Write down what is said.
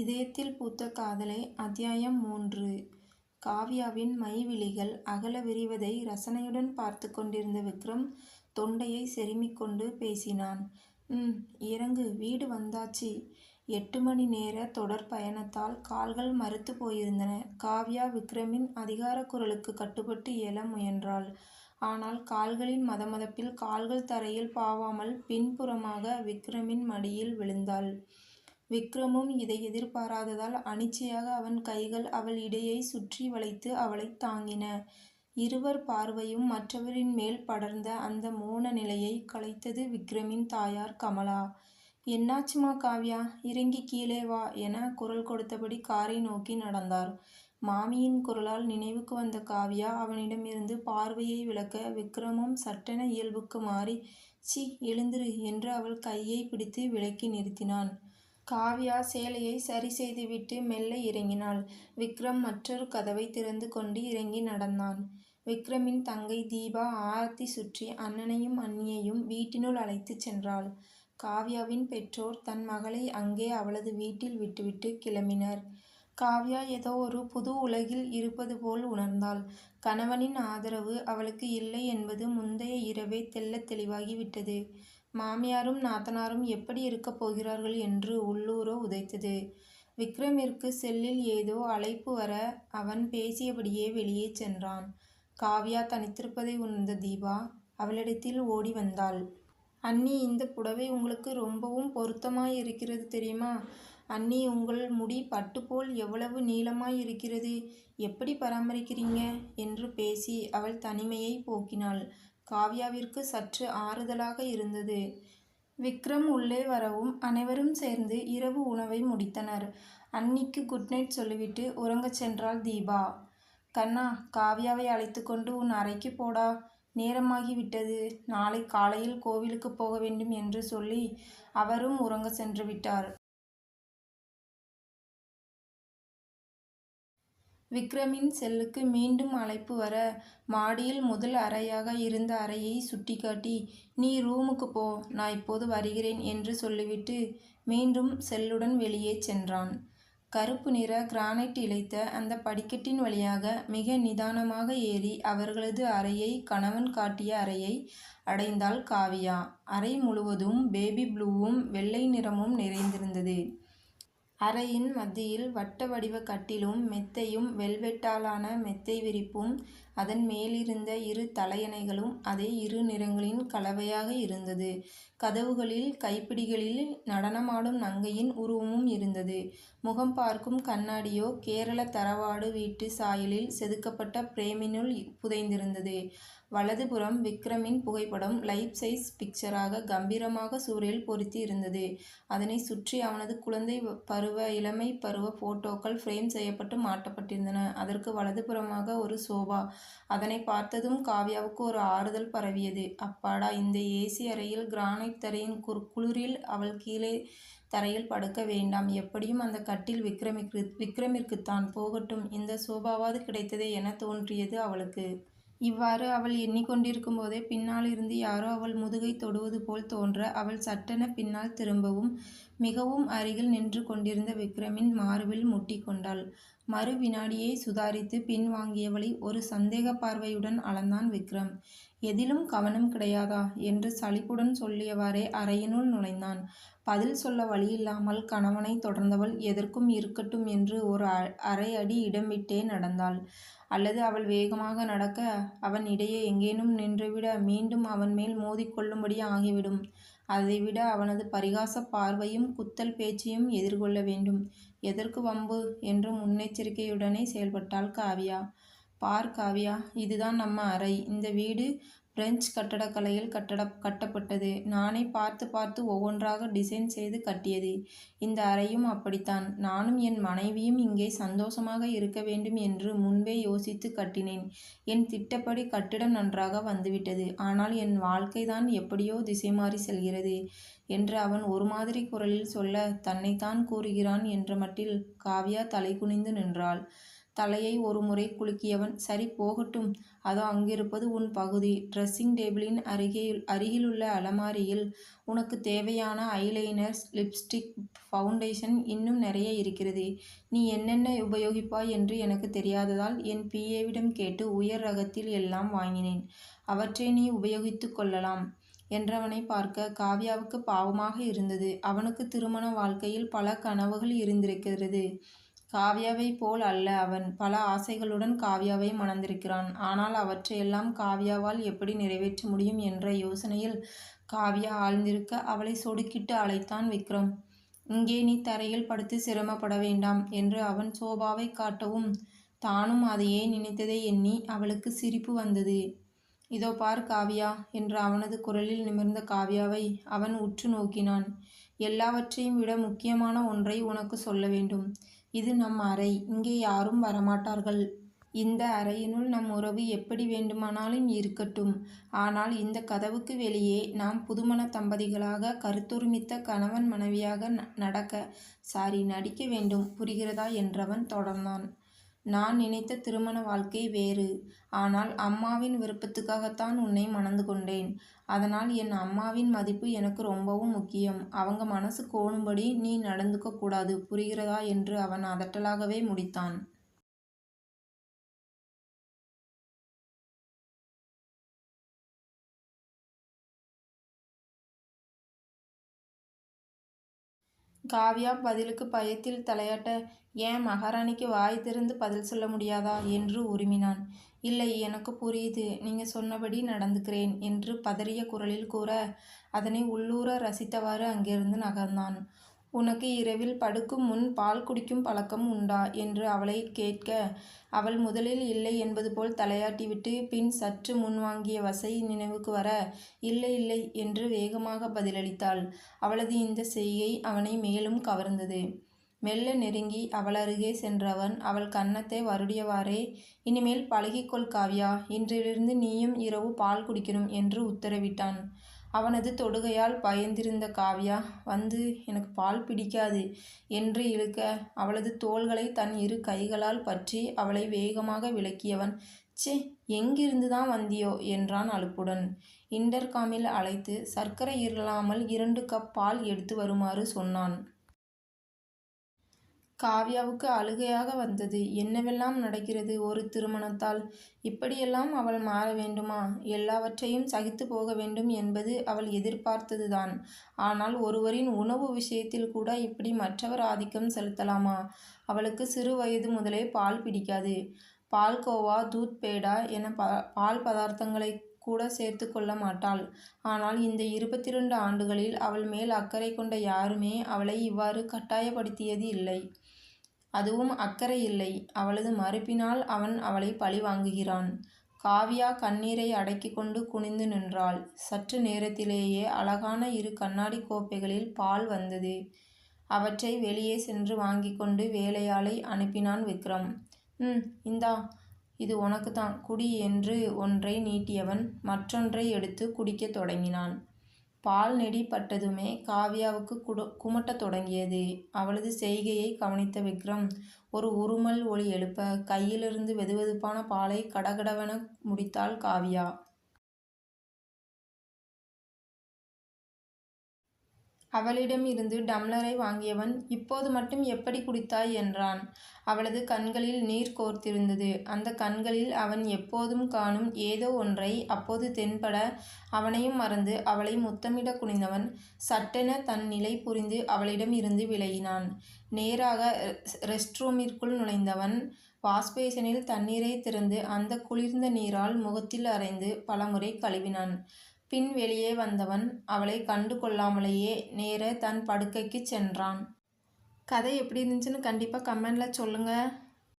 இதயத்தில் பூத்த காதலை அத்தியாயம் மூன்று காவ்யாவின் மைவிழிகள் அகல விரிவதை ரசனையுடன் பார்த்து கொண்டிருந்த விக்ரம் தொண்டையை செருமிக் கொண்டு பேசினான். ம் இறங்கு வீடு வந்தாச்சு. எட்டு மணி நேர தொடர் பயணத்தால் கால்கள் மறுத்து போயிருந்தன. காவ்யா விக்ரமின் அதிகார குரலுக்கு கட்டுப்பட்டு எழ முயன்றாள். ஆனால் கால்களின் மதமதப்பில் கால்கள் தரையில் பாவாமல் பின்புறமாக விக்ரமின் மடியில் விழுந்தாள். விக்ரமும் இதை எதிர்பாராததால் அனிச்சையாக அவன் கைகள் அவள் இடையைச் சுற்றி வளைத்து அவளைத் தாங்கின. இருவர் பார்வையும் மற்றவரின் மேல் படர்ந்த அந்த மோன நிலையை கலைத்தது விக்ரமின் தாயார் கமலா. என்னாச்சுமா காவ்யா? இறங்கிக் கீழே வா என குரல் கொடுத்தபடி காரை நோக்கி நடந்தார். மாமியின் குரலால் நினைவுக்கு வந்த காவ்யா அவனிடமிருந்து பார்வையை விளக்க விக்ரமும் சட்டென இயல்புக்கு மாறி சி எழுந்திரு என்று அவள் கையை பிடித்து விலக்கி நிறுத்தினான். காவ்யா சேலையை சரி செய்துவிட்டு மெல்ல இறங்கினாள். விக்ரம் மற்றொரு கதவை திறந்து கொண்டு இறங்கி நடந்தான். விக்ரமின் தங்கை தீபா ஆரத்தி சுற்றி அண்ணனையும் அண்ணியையும் வீட்டினுள் அழைத்துச் சென்றாள். காவ்யாவின் பெற்றோர் தன் மகளை அங்கே அவளது வீட்டில் விட்டுவிட்டு கிளம்பினர். காவ்யா ஏதோ ஒரு புது உலகில் இருப்பது போல் உணர்ந்தாள். கணவனின் ஆதரவு அவளுக்கு இல்லை என்பது முந்தைய இரவே தெள்ளத் தெளிவாகிவிட்டது மாமியாரும் நாத்தனாரும் எப்படி இருக்கப் போகிறார்கள் என்று உள்ளூரோ உதைத்தது. விக்ரமிற்கு செல்லில் ஏதோ அழைப்பு வர அவன் பேசியபடியே வெளியே சென்றான். காவ்யா தனித்திருப்பதை உணர்ந்த தீபா அவளிடத்தில் ஓடி வந்தாள். அண்ணி இந்த புடவை உங்களுக்கு ரொம்பவும் பொருத்தமாயிருக்கிறது தெரியுமா? அண்ணி உங்கள் முடி பட்டுப்போல் எவ்வளவு நீளமாய் இருக்கிறது. எப்படி பராமரிக்கிறீங்க? என்று பேசி அவள் தனிமையை போக்கினாள். காவ்யாவிற்கு சற்று ஆறுதலாக இருந்தது. விக்ரம் உள்ளே வரவும் அனைவரும் சேர்ந்து இரவு உணவை முடித்தனர். அன்னிக்கு குட் நைட் சொல்லிவிட்டு உறங்கச் சென்றாள் தீபா. கண்ணா காவ்யாவை அழைத்து கொண்டு உன் அறைக்கு போடா. நேரமாகி விட்டது. நாளை காலையில் கோவிலுக்குப் போக வேண்டும் என்று சொல்லி அவரும் உறங்க சென்று விட்டார் விக்ரமின் செல்லுக்கு மீண்டும் அழைப்பு வர மாடியில் முதல் அறையாக இருந்த அறையை சுட்டிக்காட்டி நீ ரூமுக்குப் போ நான் இப்போது வருகிறேன் என்று சொல்லிவிட்டு மீண்டும் செல்லுடன் வெளியே சென்றான். கருப்பு நிற கிரானைட் இழைத்த அந்த படிக்கட்டின் வழியாக மிக நிதானமாக ஏறி அவர்களது அறையை கணவன் காட்டிய அறையை அடைந்தாள் காவியா அறை முழுவதும் பேபி ப்ளூவும் வெள்ளை நிறமும் நிறைந்திருந்தது. அறையின் மத்தியில் வட்ட வடிவக் கட்டிலும் மெத்தையும் வெல்வெட்டாலான மெத்தை விரிப்பும் அதன் மேலிருந்த இரு தலையணைகளும் அதே இரு நிறங்களின் கலவையாக இருந்தது. கதவுகளில் கைப்பிடிகளில் நடனமாடும் நங்கையின் உருவமும் இருந்தது. முகம் பார்க்கும் கண்ணாடியோ கேரள தரவாடு வீட்டு சாயலில் செதுக்கப்பட்ட பிரேமினுள் புதைந்திருந்தது. வலதுபுறம் விக்ரமின் புகைப்படம் லைப் சைஸ் பிக்சராக கம்பீரமாக சூரியல் பொருத்தி இருந்தது. அதனை சுற்றி அவனது குழந்தை பருவ இளமை பருவ போட்டோக்கள் ஃப்ரேம் செய்யப்பட்டு மாட்டப்பட்டிருந்தன. அதற்கு வலதுபுறமாக ஒரு சோபா. அதனை பார்த்ததும் காவ்யாவுக்கு ஒரு ஆறுதல் பரவியது. அப்பாடா இந்த ஏசி அறையில் கிரானைட் தரையின் குளிரில் அவள் கீழே தரையில் படுக்க வேண்டாம். எப்படியும் அந்த கட்டில் விக்ரமிக்கு விக்ரமிற்குத்தான். போகட்டும் இந்த சோபாவாவது கிடைத்ததே என தோன்றியது அவளுக்கு. இவ்வாறு அவள் எண்ணிக் கொண்டிருக்கும்போதே பின்னாலிருந்து யாரோ அவள் முதுகை தொடுவது போல் தோன்ற அவள் சட்டென பின்னால் திரும்பவும் மிகவும் அருகில் நின்று கொண்டிருந்த விக்ரமின் மார்பில் முட்டிக்கொண்டாள் மறு வினாடியை சுதாரித்து பின் வாங்கியவளை ஒரு சந்தேக பார்வையுடன் அளந்தான் விக்ரம். எதிலும் கவனம் கிடையாதா? என்று சலிப்புடன் சொல்லியவாறே அறையினுள் நுழைந்தான். பதில் சொல்ல வழியில்லாமல் கணவனை தொடர்ந்தவள் எதற்கும் இருக்கட்டும் என்று ஒரு அரை அடி இடம் விட்டே நடந்தாள். அல்லது அவள் வேகமாக நடக்க அவன் இடையே எங்கேனும் நின்றுவிட மீண்டும் அவன் மேல் மோதிக்கொள்ளும்படி ஆகிவிடும். அதைவிட அவனது பரிகாச பார்வையும் குத்தல் பேச்சையும் எதிர்கொள்ள வேண்டும். எதற்கு வம்பு? என்று முன்னெச்சரிக்கையுடனே செயல்பட்டாள் காவியா பார் காவியா இதுதான் நம்ம அறை. இந்த வீடு பிரெஞ்சு கட்டடக்கலையில் கட்டட கட்டப்பட்டது. நானே பார்த்து பார்த்து ஒவ்வொன்றாக டிசைன் செய்து கட்டியது. இந்த அறையும் அப்படித்தான். நானும் என் மனைவியும் இங்கே சந்தோஷமாக இருக்க வேண்டும் என்று முன்பே யோசித்து கட்டினேன். என் திட்டப்படி கட்டிடம் நன்றாக வந்துவிட்டது. ஆனால் என் வாழ்க்கைதான் எப்படியோ திசைமாறிச் செல்கிறது என்று அவன் ஒரு மாதிரி குரலில் சொல்ல தன்னைத்தான் கூறுகிறான் என்ற மட்டில் காவ்யா தலை குனிந்து நின்றாள். தலையை ஒரு முறை குலுக்கியவன் சரி போகட்டும். அதோ அங்கிருப்பது உன் பகுதி. ட்ரெஸ்ஸிங் டேபிளின் அருகே அருகிலுள்ள அலமாரியில் உனக்கு தேவையான ஐலைனர்ஸ் லிப்ஸ்டிக் ஃபவுண்டேஷன் இன்னும் நிறைய இருக்கிறது. நீ என்னென்ன உபயோகிப்பாய் என்று எனக்கு தெரியாததால் என் பிஏவிடம் கேட்டு உயர் ரகத்தில் எல்லாம் வாங்கினேன். அவற்றை நீ உபயோகித்து கொள்ளலாம் என்றவனை பார்க்க காவ்யாவுக்கு பாவமாக இருந்தது. அவனுக்கு திருமண வாழ்க்கையில் பல கனவுகள் இருந்திருக்கிறது. காவ்யாவை போல் அல்ல அவன் பல ஆசைகளுடன் காவ்யாவை மணந்திருக்கிறான். ஆனால் அவற்றையெல்லாம் காவ்யாவால் எப்படி நிறைவேற்ற முடியும் என்ற யோசனையில் காவ்யா ஆழ்ந்திருக்க அவளை சொடுக்கிட்டு அழைத்தான் விக்ரம். இங்கே நீ தரையில் படுத்து சிரமப்பட வேண்டாம் என்று அவன் சோபாவை காட்டவும் தானும் அதையே நினைத்ததை எண்ணி அவளுக்கு சிரிப்பு வந்தது. இதோ பார் காவியா என்று அவனது குரலில் நிமிர்ந்த காவ்யாவை அவன் உற்று நோக்கினான். எல்லாவற்றையும் விட முக்கியமான ஒன்றை உனக்கு சொல்ல வேண்டும். இது நம் அறை. இங்கே யாரும் வரமாட்டார்கள். இந்த அறையினுள் நம் உறவு எப்படி வேண்டுமானாலும் இருக்கட்டும். ஆனால் இந்த கதவுக்கு வெளியே நாம் புதுமண தம்பதிகளாக கருத்துரிமித்த கணவன் மனைவியாக நடக்க சாரி நடிக்க வேண்டும். புரிகிறதா? என்றவன் தொடர்ந்தான். நான் நினைத்த திருமண வாழ்க்கை வேறு. ஆனால் அம்மாவின் விருப்பத்துக்காகத்தான் உன்னை மணந்து கொண்டேன். அதனால் என் அம்மாவின் மதிப்பு எனக்கு ரொம்பவும் முக்கியம். அவங்க மனசு கோணும்படி நீ நடந்துக்க கூடாது. புரிகிறதா? என்று அவன் அதட்டலாகவே முடித்தான். காவ்யா பதிலுக்கு பயத்தில் தலையாட்ட ஏன் மகாராணிக்கு வாய் திறந்து பதில் சொல்ல முடியாதா? என்று உருமினான். இல்லை எனக்கு புரியுது. நீங்க சொன்னபடி நடந்துக்கிறேன் என்று பதறிய குரலில் கூற அதனை உள்ளூர ரசித்தவாறு அங்கிருந்து நகர்ந்தான். உனக்கு இரவில் படுக்கும் முன் பால் குடிக்கும் பழக்கம் உண்டா? என்று அவளை கேட்க அவள் முதலில் இல்லை என்பது போல் தலையாட்டிவிட்டு பின் சற்று முன்வாங்கிய வசை நினைவுக்கு வர இல்லை இல்லை என்று வேகமாக பதிலளித்தாள். அவளது இந்த செய்கை அவனை மேலும் கவர்ந்தது. மெல்ல நெருங்கி அவளருகே சென்றவன் அவள் கன்னத்தை வருடியவாறே இனிமேல் பழகிக்கொள் காவ்யா இன்றிலிருந்து நீயும் இரவு பால் குடிக்கணும் என்று உத்தரவிட்டான். அவனது தொடுகையால் பயந்திருந்த காவ்யா வந்து எனக்கு பால் பிடிக்காது என்று இழுக்க அவளது தோள்களை தன் இரு கைகளால் பற்றி அவளை வேகமாக விளக்கியவன். ச்சே எங்கிருந்துதான் வந்தியோ? என்றான் அலுப்புடன். இன்டர்காமில் அழைத்து சர்க்கரை இல்லாமல் இரண்டு கப் பால் எடுத்து வருமாறு சொன்னான். காவ்யாவுக்கு அழுகையாக வந்தது. என்னவெல்லாம் நடக்கிறது ஒரு திருமணத்தால்? இப்படியெல்லாம் அவள் மாற வேண்டுமா? எல்லாவற்றையும் சகித்து போக வேண்டும் என்பது அவள் எதிர்பார்த்ததுதான். ஆனால் ஒருவரின் உணவு விஷயத்தில் கூட இப்படி மற்றவர் ஆதிக்கம் செலுத்தலாமா? அவளுக்கு சிறு வயது முதலே பால் பிடிக்காது. பால்கோவா தூத் பேடா என ப பால் பதார்த்தங்களை கூட சேர்த்து கொள்ள மாட்டாள். ஆனால் இந்த இருபத்தி ரெண்டு ஆண்டுகளில் அவள் மேல் அக்கறை கொண்ட யாருமே அவளை இவ்வாறு கட்டாயப்படுத்தியது இல்லை. அதுவும் அக்கறை இல்லை. அவளது மறுப்பினால் அவன் அவளை பழி வாங்குகிறான். காவியா கண்ணீரை அடக்கி கொண்டு குனிந்து நின்றாள். சற்று நேரத்திலேயே அழகான இரு கண்ணாடி கோப்பைகளில் பால் வந்தது. அவற்றை வெளியே சென்று வாங்கி கொண்டு வேலையாளை அனுப்பினான் விக்ரம். ம் இந்தா இது உனக்கு தான் குடி என்று ஒன்றை நீட்டியவன் மற்றொன்றை எடுத்து குடிக்கத் தொடங்கினான். பால் நெடி பட்டதுமே காவ்யாவுக்கு குடு குமட்டத் தொடங்கியது. அவளது செய்கையை கவனித்த விக்ரம் ஒரு உருமல் ஒளி எழுப்ப கையிலிருந்து வெதுவெதுப்பான பாலை கடகடவென முடித்தாள் காவ்யா. அவளிடம் இருந்து டம்ளரை வாங்கியவன் இப்போது மட்டும் எப்படி குடித்தாய்? என்றான். அவளது கண்களில் நீர் கோர்த்திருந்தது. அந்த கண்களில் அவன் எப்போதும் காணும் ஏதோ ஒன்றை அப்போது தென்பட அவனையும் மறந்து அவளை முத்தமிட குனிந்தவன் சட்டென தன் நிலை புரிந்து அவளிடம் இருந்து விலகினான். நேராக ரெஸ்ட் ரூமிற்குள் நுழைந்தவன் வாஷ்பேசனில் தண்ணீரை திறந்து அந்த குளிர்ந்த நீரால் முகத்தில் அரைந்து பலமுறை கழுவினான். பின் வெளியே வந்தவன் அவளை கண்டு கொள்ளாமலேயே நேர தன் படுக்கைக்கு சென்றான். கதை எப்படி இருந்துச்சுன்னு கண்டிப்பாக கமெண்டில் சொல்லுங்கள்